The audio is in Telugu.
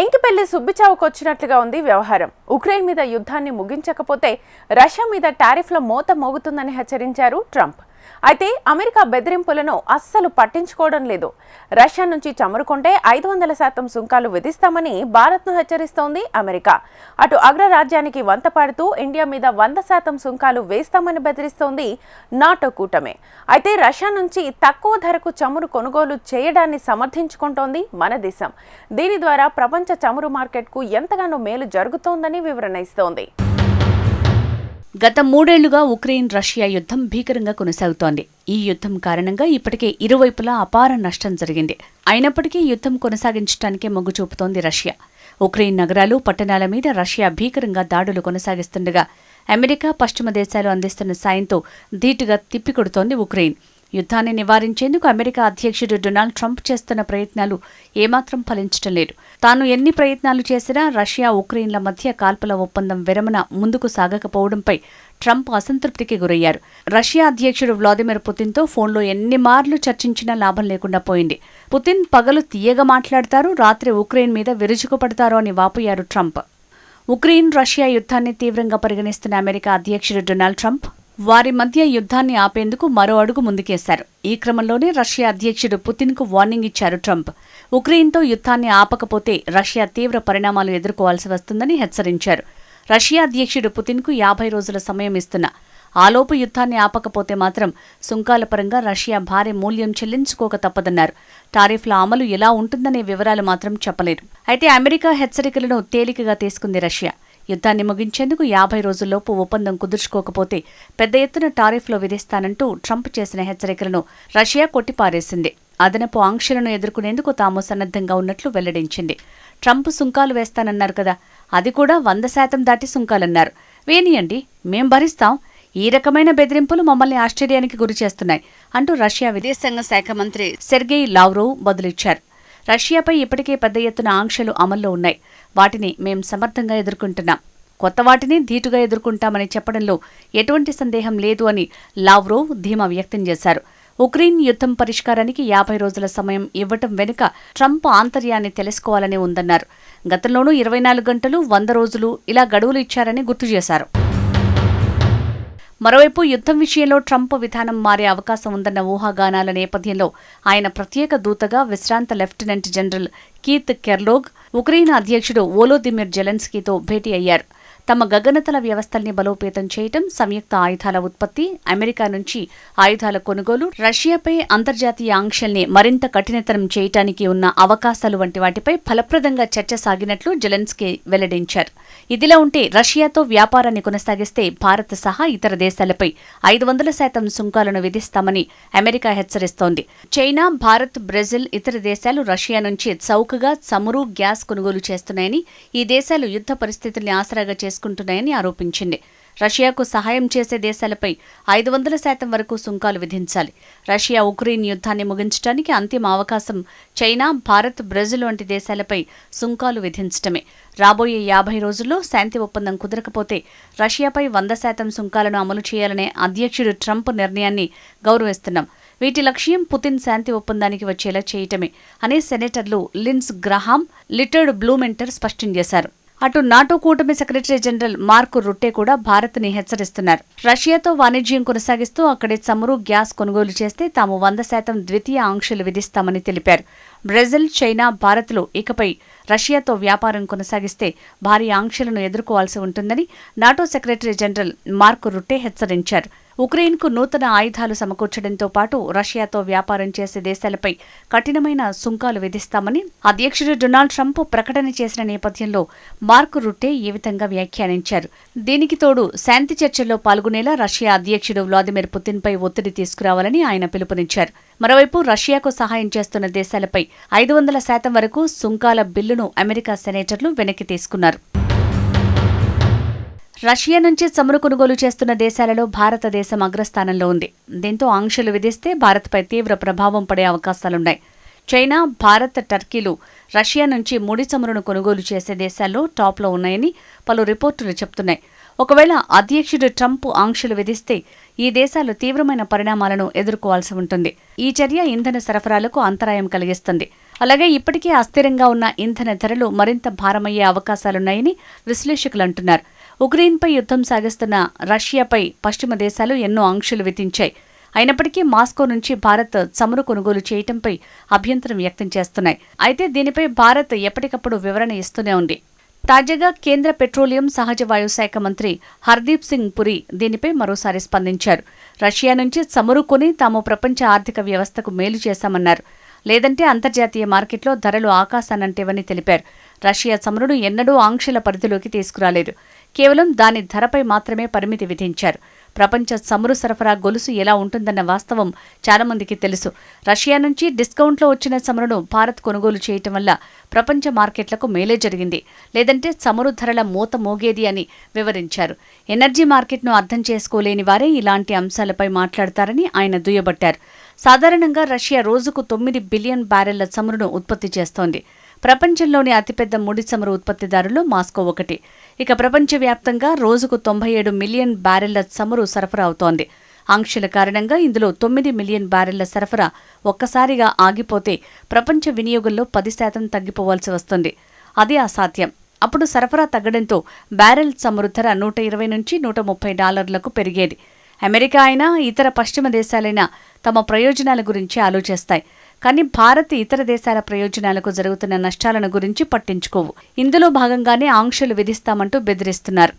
ఎంకిపెల్లి సుబ్బిచావుకొచ్చినట్లుగా ఉంది వ్యవహారం. ఉక్రెయిన్ మీద యుద్ధాన్ని ముగించకపోతే రష్యా మీద టారిఫ్ల మోత మోగుతుందని హెచ్చరించారు ట్రంప్. అయితే అమెరికా బెదిరింపులను అస్సలు పట్టించుకోవడం లేదు. రష్యా నుంచి చమురుకుంటే ఐదు వందల శాతం సుంకాలు విధిస్తామని భారత్ను హెచ్చరిస్తోంది అమెరికా. అటు అగ్రరాజ్యానికి వంత పాడుతూ ఇండియా మీద వంద శాతం సుంకాలు వేస్తామని బెదిరిస్తోంది నాటో కూటమే. అయితే రష్యా నుంచి తక్కువ ధరకు చమురు కొనుగోలు చేయడాన్ని సమర్థించుకుంటోంది మన దేశం. దీని ద్వారా ప్రపంచ చమురు మార్కెట్కు ఎంతగానో మేలు జరుగుతోందని వివరణ ఇస్తోంది. గత మూడేళ్ళుగా ఉక్రెయిన్ రష్యా యుద్ధం భీకరంగా కొనసాగుతోంది. ఈ యుద్ధం కారణంగా ఇప్పటికే ఇరువైపులా అపార నష్టం జరిగింది. అయినప్పటికీ యుద్ధం కొనసాగించడానికే మొగ్గు చూపుతోంది రష్యా. ఉక్రెయిన్ నగరాలు పట్టణాల మీద రష్యా భీకరంగా దాడులు కొనసాగిస్తుండగా అమెరికా పశ్చిమ దేశాలు అందిస్తున్న సాయంతో ధీటుగా తిప్పికొడుతోంది ఉక్రెయిన్. యుద్ధాన్ని నివారించేందుకు అమెరికా అధ్యక్షుడు డొనాల్డ్ ట్రంప్ చేస్తున్న ప్రయత్నాలు ఏమాత్రం ఫలించటం లేదు. తాను ఎన్ని ప్రయత్నాలు చేసినా రష్యా ఉక్రెయిన్ల మధ్య కాల్పుల ఒప్పందం విరమణ ముందుకు సాగకపోవడంపై ట్రంప్ అసంతృప్తికి గురయ్యారు. రష్యా అధ్యక్షుడు వ్లాదిమిర్ పుతిన్తో ఫోన్లో ఎన్ని మార్లు చర్చించినా లాభం లేకుండా పోయింది. పుతిన్ పగలు తీయగా మాట్లాడతారు రాత్రి ఉక్రెయిన్ మీద విరుచుకుపడతారు అని వాపోయారు ట్రంప్. ఉక్రెయిన్ రష్యా యుద్ధాన్ని తీవ్రంగా పరిగణిస్తున్న అమెరికా అధ్యక్షుడు డొనాల్డ్ ట్రంప్ వారి మధ్య యుద్ధాన్ని ఆపేందుకు మరో అడుగు ముందుకేశారు. ఈ క్రమంలోనే రష్యా అధ్యక్షుడు పుతిన్కు వార్నింగ్ ఇచ్చారు ట్రంప్. ఉక్రెయిన్తో యుద్ధాన్ని ఆపకపోతే రష్యా తీవ్ర పరిణామాలు ఎదుర్కోవాల్సి వస్తుందని హెచ్చరించారు. రష్యా అధ్యక్షుడు పుతిన్కు యాభై రోజుల సమయం ఇస్తున్న. ఆలోపు యుద్ధాన్ని ఆపకపోతే మాత్రం సుంకాల పరంగా రష్యా భారీ మూల్యం చెల్లించుకోక తప్పదన్నారు. టారిఫ్ల అమలు ఎలా ఉంటుందనే వివరాలు మాత్రం చెప్పలేరు అయితే అమెరికా హెచ్చరికలను తేలికగా తీసుకుంది రష్యా. యుద్ధాన్ని ముగించేందుకు యాభై రోజుల్లోపు ఒప్పందం కుదుర్చుకోకపోతే పెద్ద ఎత్తున టారిఫ్లో విధిస్తానంటూ ట్రంప్ చేసిన హెచ్చరికలను రష్యా కొట్టిపారేసింది. అదనపు ఆంక్షలను ఎదుర్కొనేందుకు తాము సన్నద్ధంగా ఉన్నట్లు వెల్లడించింది. ట్రంప్ సుంకాలు వేస్తానన్నారు కదా అది కూడా వంద శాతం దాటి సుంకాలన్నారు. వేనియండి మేం భరిస్తాం. ఈ రకమైన బెదిరింపులు మమ్మల్ని ఆశ్చర్యానికి గురి చేస్తున్నాయి అంటూ రష్యా విదేశాంగ శాఖ మంత్రి సెర్గెయ్ లావ్రోవ్ బదులిచ్చారు. రష్యాపై ఇప్పటికే పెద్ద ఎత్తున ఆంక్షలు అమల్లో ఉన్నాయి. వాటిని మేం సమర్థంగా ఎదుర్కొంటున్నాం. కొత్త వాటిని ధీటుగా ఎదుర్కొంటామని చెప్పడంలో ఎటువంటి సందేహం లేదు అని లావ్రోవ్ ధీమా వ్యక్తం చేశారు. ఉక్రెయిన్ యుద్ధం పరిష్కారానికి యాభై రోజుల సమయం ఇవ్వటం వెనుక ట్రంప్ ఆంతర్యాన్ని తెలుసుకోవాలని ఉందన్నారు. గతంలోనూ ఇరవై నాలుగు గంటలు వంద రోజులు ఇలా గడువులు ఇచ్చారని గుర్తు చేశారు. మరోవైపు యుద్ధం విషయంలో ట్రంప్ విధానం మారే అవకాశం ఉందన్న ఊహాగానాల నేపథ్యంలో ఆయన ప్రత్యేక దూతగా విశ్రాంత lieutenant general Keith Kellogg Ukraine అధ్యక్షుడు ఓలోదిమిర్ జెలెన్స్కీతో భేటీ అయ్యారు. తమ గగనతల వ్యవస్థల్ని బలోపేతం చేయటం సంయుక్త ఆయుధాల ఉత్పత్తి అమెరికా నుంచి ఆయుధాల కొనుగోలు రష్యాపై అంతర్జాతీయ ఆంక్షల్ని మరింత కఠినతరం చేయటానికి ఉన్న అవకాశాలు వంటి వాటిపై ఫలప్రదంగా చర్చ సాగినట్లు జెలెన్స్కీ వెల్లడించారు. ఇదిలా ఉంటే రష్యాతో వ్యాపారాన్ని కొనసాగిస్తే భారత్ సహా ఇతర దేశాలపై ఐదు వందల శాతం సుంకాలను విధిస్తామని అమెరికా హెచ్చరిస్తోంది. చైనా భారత్ బ్రెజిల్ ఇతర దేశాలు రష్యా నుంచి చౌకగా చమురు గ్యాస్ కొనుగోలు చేస్తున్నాయని ఈ దేశాలు యుద్ధ పరిస్థితుల్ని ఆసరాగా చేసుకుంటున్నాయని ఆరోపించింది. రష్యాకు సహాయం చేసే దేశాలపై ఐదు వందల శాతం వరకు సుంకాలు విధించాలి. రష్యా ఉక్రెయిన్ యుద్ధాన్ని ముగించడానికి అంతిమ అవకాశం చైనా భారత్ బ్రెజిల్ వంటి దేశాలపై సుంకాలు విధించటమే. రాబోయే యాభై రోజుల్లో శాంతి ఒప్పందం కుదరకపోతే రష్యాపై వంద శాతం సుంకాలను అమలు చేయాలనే అధ్యక్షుడు ట్రంప్ నిర్ణయాన్ని గౌరవిస్తున్నాం. వీటి లక్ష్యం పుతిన్ శాంతి ఒప్పందానికి వచ్చేలా చేయటమే అని సెనేటర్లు లిన్స్ గ్రహాం లిటర్డ్ బ్లూమెంటర్ స్పష్టం చేశారు. అటు నాటో కూటమి సెక్రటరీ జనరల్ మార్కు రుట్టే కూడా భారత్ని హెచ్చరిస్తున్నారు. రష్యాతో వాణిజ్యం కొనసాగిస్తూ అక్కడే చమురు గ్యాస్ కొనుగోలు చేస్తే తాము వంద శాతం ద్వితీయ ఆంక్షలు విధిస్తామని తెలిపారు. బ్రెజిల్ చైనా భారత్లు ఇకపై రష్యాతో వ్యాపారం కొనసాగిస్తే భారీ ఆంక్షలను ఎదుర్కోవాల్సి ఉంటుందని NATO secretary general Mark Rutte హెచ్చరించారు. ఉక్రెయిన్కు నూతన ఆయుధాలు సమకూర్చడంతో పాటు రష్యాతో వ్యాపారం చేసే దేశాలపై కఠినమైన సుంకాలు విధిస్తామని అధ్యక్షుడు డొనాల్డ్ ట్రంప్ ప్రకటన చేసిన నేపథ్యంలో మార్క్ రుట్టే ఈ విధంగా వ్యాఖ్యానించారు. దీనికి తోడు శాంతి చర్చల్లో పాల్గొనేలా రష్యా అధ్యక్షుడు వ్లాదిమిర్ పుతిన్పై ఒత్తిడి తీసుకురావాలని ఆయన పిలుపునిచ్చారు. మరోవైపు రష్యాకు సహాయం చేస్తున్న దేశాలపై ఐదు వందల శాతం వరకు సుంకాల బిల్లును అమెరికా సెనేటర్లు వెనక్కి తీసుకున్నారు. రష్యా నుంచి చమురు కొనుగోలు చేస్తున్న దేశాలలో భారతదేశం అగ్రస్థానంలో ఉంది. దీంతో ఆంక్షలు విధిస్తే భారత్పై తీవ్ర ప్రభావం పడే అవకాశాలున్నాయి. చైనా భారత్ టర్కీలు రష్యా నుంచి ముడి చమురును కొనుగోలు చేసే దేశాల్లో టాప్లో ఉన్నాయని పలు రిపోర్టులు చెబుతున్నాయి ఒకవేళ అధ్యక్షుడు ట్రంప్ ఆంక్షలు విధిస్తే ఈ దేశాలు తీవ్రమైన పరిణామాలను ఎదుర్కోవాల్సి ఉంటుంది. ఈ చర్య ఇంధన సరఫరాలకు అంతరాయం కలిగిస్తుంది. అలాగే ఇప్పటికే అస్థిరంగా ఉన్న ఇంధన ధరలు మరింత భారమయ్యే అవకాశాలున్నాయని విశ్లేషకులు అంటున్నారు. ఉక్రెయిన్పై యుద్ధం సాగిస్తున్న రష్యాపై పశ్చిమ దేశాలు ఎన్నో ఆంక్షలు విధించాయి. అయినప్పటికీ మాస్కో నుంచి భారత్ చమురు కొనుగోలు చేయటంపై అభ్యంతరం వ్యక్తం చేస్తున్నాయి. అయితే దీనిపై భారత్ ఎప్పటికప్పుడు వివరణ ఇస్తూనే ఉంది. తాజాగా కేంద్ర పెట్రోలియం సహజ వాయు శాఖ మంత్రి హర్దీప్ సింగ్ పురి దీనిపై మరోసారి స్పందించారు. రష్యా నుంచి చమురు కొని తాము ప్రపంచ ఆర్థిక వ్యవస్థకు మేలు చేశామన్నారు. లేదంటే అంతర్జాతీయ మార్కెట్లో ధరలు ఆకాశానంటేవని తెలిపారు. రష్యా చమురును ఎన్నడూ ఆంక్షల పరిధిలోకి తీసుకురాలేదు. కేవలం దాని ధరపై మాత్రమే పరిమితి విధించారు. ప్రపంచ చమురు సరఫరా గొలుసు ఎలా ఉంటుందన్న వాస్తవం చాలామందికి తెలుసు. రష్యా నుంచి డిస్కౌంట్లో వచ్చిన చమురును భారత్ కొనుగోలు చేయటం వల్ల ప్రపంచ మార్కెట్లకు మేలే జరిగింది. లేదంటే చమురు ధరల మూత మోగేది అని వివరించారు. ఎనర్జీ మార్కెట్ను అర్థం చేసుకోలేని వారే ఇలాంటి అంశాలపై మాట్లాడతారని ఆయన దుయ్యబట్టారు. సాధారణంగా రష్యా రోజుకు తొమ్మిది బిలియన్ బ్యారెళ్ళ చమురును ఉత్పత్తి చేస్తోంది. ప్రపంచంలోని అతిపెద్ద ముడి చమురు ఉత్పత్తిదారులు మాస్కో ఒకటి. ఇక ప్రపంచవ్యాప్తంగా రోజుకు తొంభై ఏడు మిలియన్ బ్యారెళ్ళ చమురు సరఫరా అవుతోంది. ఆంక్షల కారణంగా ఇందులో తొమ్మిది మిలియన్ బ్యారెళ్ళ సరఫరా ఒక్కసారిగా ఆగిపోతే ప్రపంచ వినియోగంలో పది శాతం తగ్గిపోవాల్సి వస్తుంది. అది అసాధ్యం. అప్పుడు సరఫరా తగ్గడంతో బ్యారెల్ చమురు ధర నూట ఇరవై నుంచి నూట ముప్పై డాలర్లకు పెరిగేది. అమెరికా అయినా ఇతర పశ్చిమ దేశాలైనా తమ ప్రయోజనాల గురించి ఆలోచిస్తాయి. కానీ భారత్ ఇతర దేశాల ప్రయోజనాలకు జరుగుతున్న నష్టాలను గురించి పట్టించుకోవు. ఇందులో భాగంగానే ఆంక్షలు విధిస్తామంటూ బెదిరిస్తున్నారు.